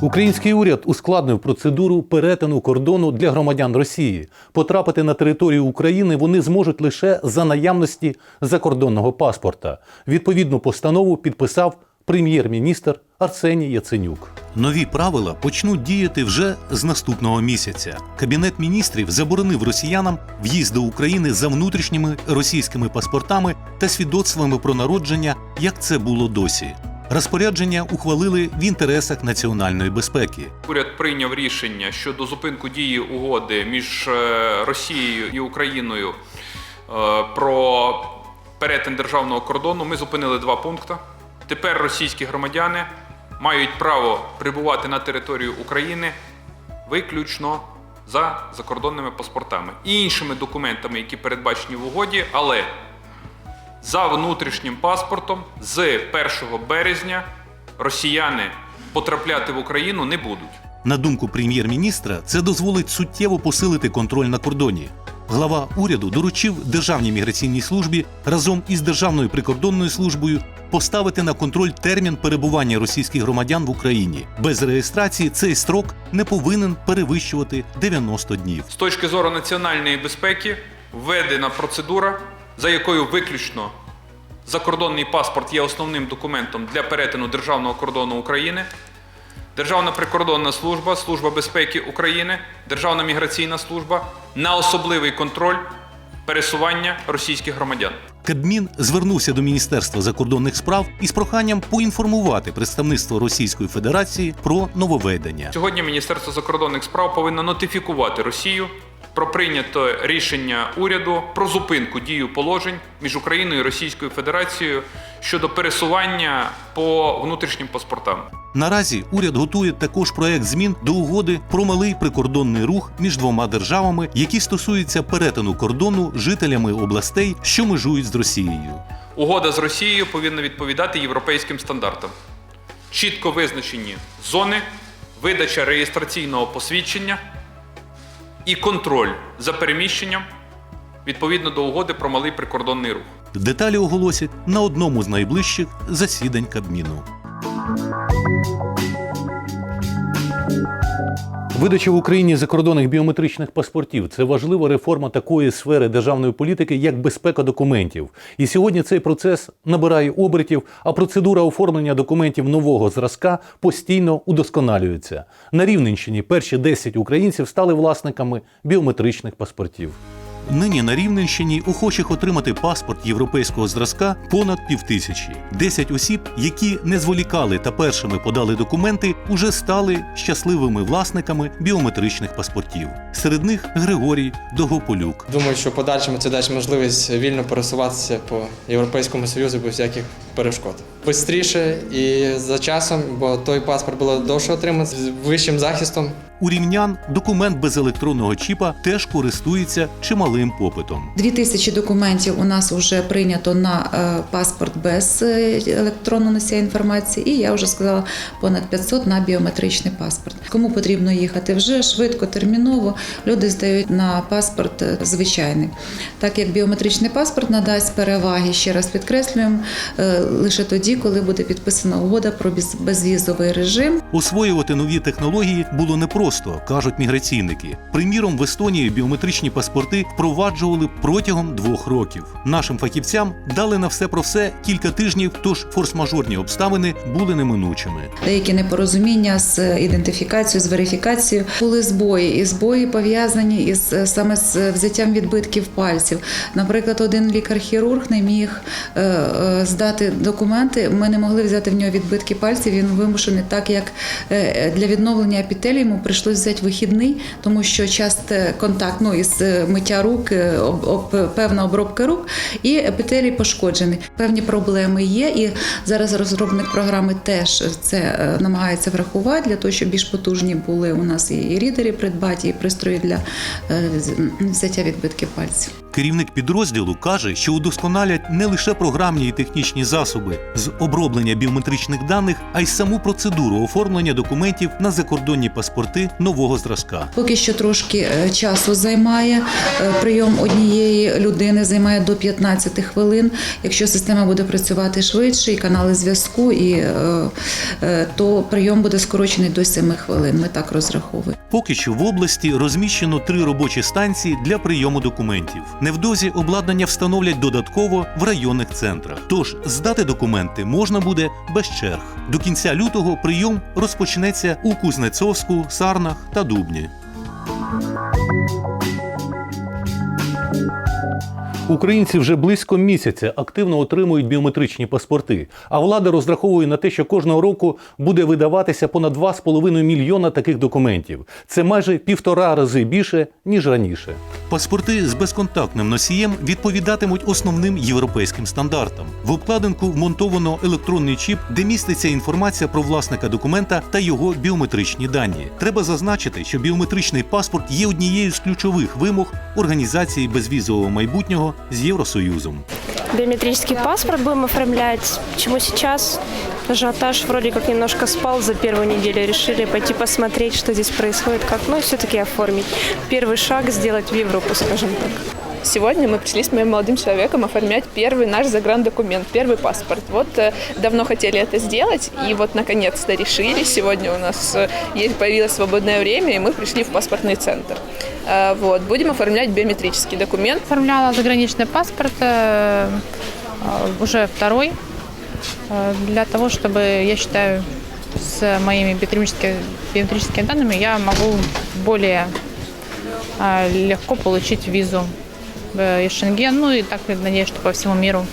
Український уряд ускладнив процедуру перетину кордону для громадян Росії. Потрапити на територію України вони зможуть лише за наявності закордонного паспорта. Відповідну постанову підписав прем'єр-міністр Арсеній Яценюк. Нові правила почнуть діяти вже з наступного місяця. Кабінет міністрів заборонив росіянам в'їзд до України за внутрішніми російськими паспортами та свідоцтвами про народження, як це було досі. Розпорядження ухвалили в інтересах національної безпеки. Уряд прийняв рішення щодо зупинку дії угоди між е, Росією і Україною е, про перетин державного кордону. Ми зупинили два пункти. Тепер російські громадяни мають право прибувати на територію України виключно за закордонними паспортами і іншими документами, які передбачені в угоді, але за внутрішнім паспортом з 1 березня росіяни потрапляти в Україну не будуть. На думку прем'єр-міністра, це дозволить суттєво посилити контроль на кордоні. Глава уряду доручив Державній міграційній службі разом із Державною прикордонною службою поставити на контроль термін перебування російських громадян в Україні. Без реєстрації цей строк не повинен перевищувати 90 днів. З точки зору національної безпеки введена процедура, за якою виключно закордонний паспорт є основним документом для перетину державного кордону України. Державна прикордонна служба, Служба безпеки України, Державна міграційна служба на особливий контроль пересування російських громадян. Кабмін звернувся до Міністерства закордонних справ із проханням поінформувати представництво Російської Федерації про нововведення. Сьогодні Міністерство закордонних справ повинно нотифікувати Росію про прийняте рішення уряду про зупинку дію положень між Україною і Російською Федерацією щодо пересування по внутрішнім паспортам. Наразі уряд готує також проект змін до угоди про малий прикордонний рух між двома державами, які стосуються перетину кордону жителями областей, що межують з Росією. Угода з Росією повинна відповідати європейським стандартам. Чітко визначені зони, видача реєстраційного посвідчення і контроль за переміщенням відповідно до угоди про малий прикордонний рух. Деталі оголосять на одному з найближчих засідань Кабміну. Видача в Україні закордонних біометричних паспортів це важлива реформа такої сфери державної політики, як безпека документів. І сьогодні цей процес набирає обертів, а процедура оформлення документів нового зразка постійно удосконалюється. На Рівненщині перші 10 українців стали власниками біометричних паспортів. Нині на Рівненщині охочих отримати паспорт європейського зразка понад півтисячі. Десять осіб, які не зволікали та першими подали документи, уже стали щасливими власниками біометричних паспортів. Серед них Григорій Догополюк. Думаю, що подальшому це дасть можливість вільно пересуватися по Європейському Союзу без всяких перешкод. Бистріше і за часом, бо той паспорт було довше отримати з вищим захистом. У рівнян документ без електронного чіпа теж користується чималим попитом. Дві тисячі документів у нас вже прийнято на е, паспорт без е, електронного носія інформації, і я вже сказала понад 500 на біометричний паспорт. Кому потрібно їхати вже швидко, терміново, люди здають на паспорт е, звичайний. Так як біометричний паспорт надасть переваги, ще раз підкреслюємо, е, лише тоді, коли буде підписана угода про безвізовий режим. Освоювати нові технології було непросто, кажуть міграційники. Приміром, в Естонії біометричні паспорти впроваджували протягом двох років. Нашим фахівцям дали на все про все кілька тижнів, тож форс-мажорні обставини були неминучими. Деякі непорозуміння з ідентифікацією, з верифікацією були збої, і збої пов'язані із е, саме з взяттям відбитків пальців. Наприклад, один лікар-хірург не міг е, е, здати документи. Ми не могли взяти в нього відбитки пальців. Він вимушений, так як е, для відновлення епітелію йому прийшлося взяти вихідний, тому що часто контакт ну, із е, миття рук, е, об, певна обробка рук, і епітелій пошкоджений. Певні проблеми є, і зараз розробник програми теж це е, намагається врахувати для того, щоб більш потужні були у нас і рідери придбаті, і пристрої для е, взяття відбитків пальців. Керівник підрозділу каже, що удосконалять не лише програмні і технічні засоби з оброблення біометричних даних, а й саму процедуру оформлення документів на закордонні паспорти нового зразка. Поки що трошки е, часу займає. Е, Прийом однієї людини займає до 15 хвилин. Якщо система буде працювати швидше, і канали зв'язку, і, е, то прийом буде скорочений до 7 хвилин. Ми так розраховуємо. Поки що в області розміщено три робочі станції для прийому документів. Невдовзі обладнання встановлять додатково в районних центрах. Тож здати документи можна буде без черг. До кінця лютого прийом розпочнеться у Кузнецовську, Сарнах та Дубні. Українці вже близько місяця активно отримують біометричні паспорти, а влада розраховує на те, що кожного року буде видаватися понад 2,5 мільйона таких документів. Це майже півтора рази більше ніж раніше. Паспорти з безконтактним носієм відповідатимуть основним європейським стандартам. В обкладинку вмонтовано електронний чіп, де міститься інформація про власника документа та його біометричні дані. Треба зазначити, що біометричний паспорт є однією з ключових вимог організації безвізового майбутнього з Євросоюзом. Биометрический паспорт будем оформлять. Почему сейчас ажиотаж вроде как немножко спал за первую неделю. Решили пойти посмотреть, что здесь происходит, как, ну все-таки оформить. Первый шаг сделать в Европу, скажем так. Сегодня мы пришли с моим молодым человеком оформлять первый наш заграндокумент, первый паспорт. Вот э, давно хотели это сделать, и вот наконец-то решили. Сегодня у нас э, есть, появилось свободное время, и мы пришли в паспортный центр. Э, Вот, будем оформлять биометрический документ. Оформляла заграничный паспорт, уже второй, для того, чтобы, я считаю, с моими биометрическими, биометрическими данными я могу более легко получить визу и Шенген, ну и так, надеюсь, что по всему миру.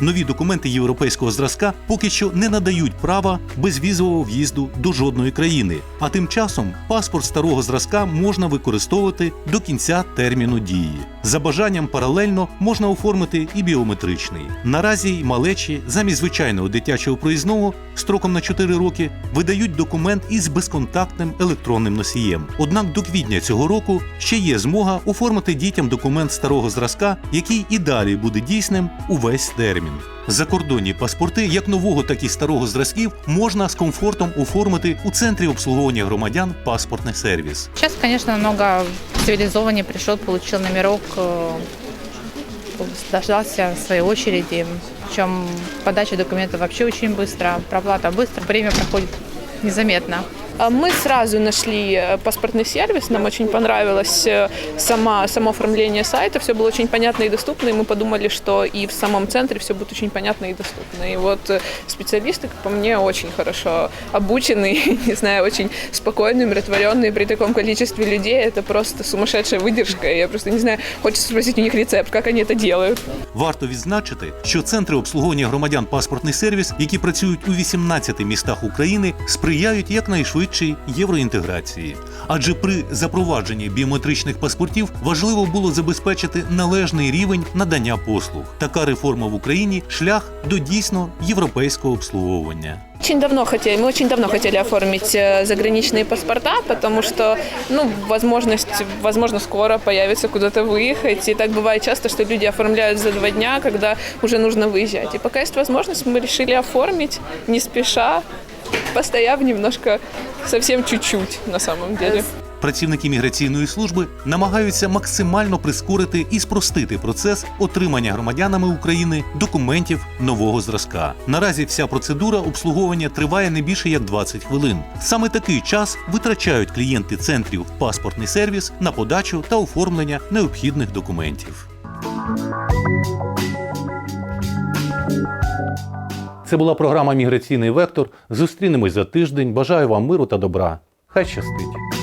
Нові документи європейського зразка поки що не надають права безвізового в'їзду до жодної країни. А тим часом паспорт старого зразка можна використовувати до кінця терміну дії. За бажанням паралельно можна оформити і біометричний. Наразі й малечі замість звичайного дитячого проїзного строком на 4 роки видають документ із безконтактним електронним носієм. Однак до квітня цього року ще є змога оформити дітям документ старого зразка, який і далі буде дійсним увесь термін. Закордонні паспорти, як нового, так і старого зразків, можна з комфортом оформити у центрі обслуговування громадян паспортний сервіс. Сейчас, конечно, намного цивилизованнее пришел, получил номерок, э, дождался своей очереди. Причем подача документов вообще очень быстро, проплата быстро, время проходит незаметно. А Мы сразу нашли э, паспортный сервис, нам очень понравилось э, сама, само оформление сайта, все было очень понятно и доступно, и мы подумали, что и в самом центре все будет очень понятно и доступно. И вот э, специалисты, как по мне, очень хорошо обучены, не знаю, очень спокойные, умиротворенные при таком количестве людей. Это просто сумасшедшая выдержка. Я просто не знаю, хочется спросить у них рецепт, как они это делают. Варто відзначити, що центри обслуговування громадян паспортний сервіс, які працюють у 18 містах України, сприяють якнайшвидшій євроінтеграції. Адже при запровадженні біометричних паспортів важливо було забезпечити належний рівень надання послуг. Така реформа в Україні шлях до дійсно європейського обслуговування. Очень давно хотели, мы очень давно хотели оформить э, заграничные паспорта, потому что, ну, возможность, возможно, скоро появится куда-то выехать. И так бывает часто, что люди оформляют за два дня, когда уже нужно выезжать. И пока есть возможность, мы решили оформить не спеша, постояв немножко, совсем чуть-чуть на самом деле. працівники міграційної служби намагаються максимально прискорити і спростити процес отримання громадянами України документів нового зразка. Наразі вся процедура обслуговування триває не більше як 20 хвилин. Саме такий час витрачають клієнти центрів паспортний сервіс на подачу та оформлення необхідних документів. Це була програма Міграційний вектор. Зустрінемось за тиждень. Бажаю вам миру та добра. Хай щастить!